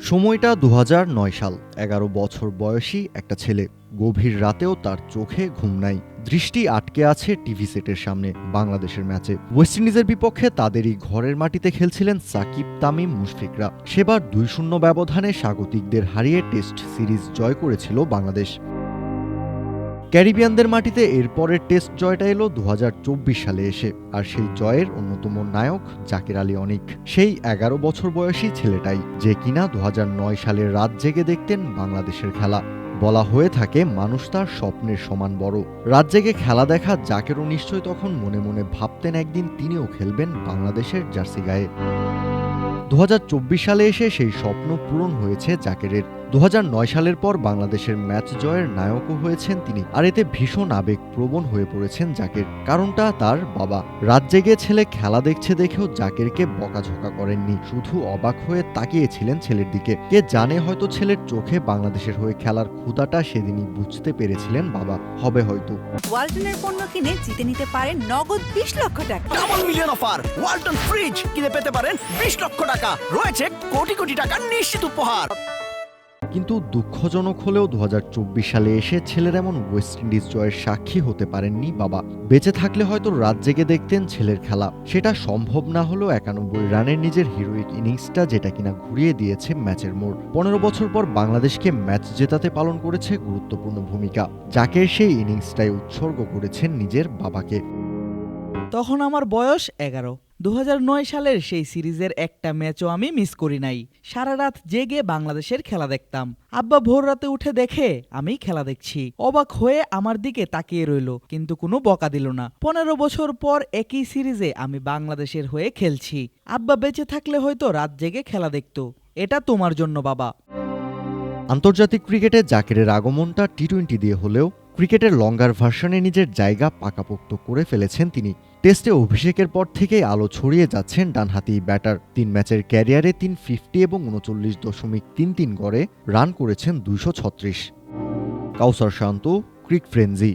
সময়টা দুহাজার নয় সাল। এগারো বছর বয়সী একটা ছেলে। গভীর রাতেও তার চোখে ঘুম নাই। দৃষ্টি আটকে আছে টিভি সেটের সামনে বাংলাদেশের ম্যাচে। ওয়েস্ট ইন্ডিজের বিপক্ষে তাদেরই ঘরের মাটিতে খেলছিলেন সাকিব, তামিম, মুশফিকরা। সেবার দুই শূন্য ব্যবধানে স্বাগতিকদের হারিয়ে টেস্ট সিরিজ জয় করেছিল বাংলাদেশ। ক্যারিবিয়ানদের মাটিতে এরপরের টেস্ট জয়টা এলো দু হাজার চব্বিশ সালে এসে, আর সেই জয়ের অন্যতম নায়ক জাকির আলী অনিক। সেই এগারো বছর বয়সী ছেলেটাই, যে কিনা দু সালের রাত জেগে দেখতেন বাংলাদেশের খেলা। বলা হয়ে থাকে, মানুষ তার স্বপ্নের সমান বড়। রাত জেগে খেলা দেখা জাকেরও নিশ্চয় তখন মনে মনে ভাবতেন একদিন তিনিও খেলবেন বাংলাদেশের জার্সি গায়ে। দু হাজার চব্বিশ সালে এসে সেই স্বপ্ন পূরণ হয়েছে জাকেরের। দু হাজার নয় সালের পর বাংলাদেশের ম্যাচ জয়ের নায়কও হয়েছেন তিনি। আর এতে ভীষণ আবেগ প্রবণ হয়ে পড়েছেন জাকের। কারণটা তার বাবা। রাত জেগে ছেলে খেলা দেখছে দেখেও জাকেরকে বকাঝকা করেননি। শুধু অবাক হয়ে তাকিয়েছিলেন ছেলের দিকে। কে জানে হয়তো ছেলের চোখে বাংলাদেশের হয়ে খেলার ক্ষুদাটা সেদিনই বুঝতে পেরেছিলেন বাবা। হবে হয়তো। ওয়ালটনের পণ্য কিনে জিতে নিতে পারেন নগদ বিশ লক্ষ টাকা। Double million offer Walton fridge কিনে পেতে পারেন বিশ লক্ষ টাকা। রয়েছে কোটি কোটি টাকার নিশ্চিত উপহার। কিন্তু দুঃখজনক হলেও দু হাজার চব্বিশ সালে এসে ছেলের এমন ওয়েস্ট ইন্ডিজ জয়ের সাক্ষী হতে পারেননি বাবা। বেঁচে থাকলে হয়তো রাত জেগে দেখতেন ছেলের খেলা। সেটা সম্ভব না হলেও একানব্বই রানের নিজের হিরোইক ইনিংসটা যেটা কিনা ঘুরিয়ে দিয়েছে ম্যাচের মোড়। পনেরো বছর পর বাংলাদেশকে ম্যাচ জেতাতে পালন করেছে গুরুত্বপূর্ণ ভূমিকা। যাকে সেই ইনিংসটাই উৎসর্গ করেছেন নিজের বাবাকে। তখন আমার বয়স এগারো। দু হাজার নয় সালের সেই সিরিজের একটা ম্যাচও আমি মিস করি নাই। সারা রাত জেগে বাংলাদেশের খেলা দেখতাম। আব্বা ভোর রাতে উঠে দেখে, আমি খেলা দেখছি। অবাক হয়ে আমার দিকে তাকিয়ে রইল, কিন্তু কোনো বকা দিল না। পনেরো বছর পর একই সিরিজে আমি বাংলাদেশের হয়ে খেলছি। আব্বা বেঁচে থাকলে হয়তো রাত জেগে খেলা দেখতো। এটা তোমার জন্য, বাবা। আন্তর্জাতিক ক্রিকেটে জাকিরের আগমনটা টি টোয়েন্টি দিয়ে হলেও ক্রিকেটের লঙ্গার ভার্সনে নিজের জায়গা পাকাপোক্ত করে ফেলেছেন তিনি। টেস্টে অভিষেকের পর থেকেই আলো ছড়িয়ে যাচ্ছেন ডানহাতি ব্যাটার। তিন ম্যাচের ক্যারিয়ারে তিন ফিফটি এবং উনচল্লিশ দশমিক তিন তিন গড়ে রান করেছেন দুইশো ছত্রিশ। কাউসার শান্ত, ক্রিক ফ্রেঞ্জি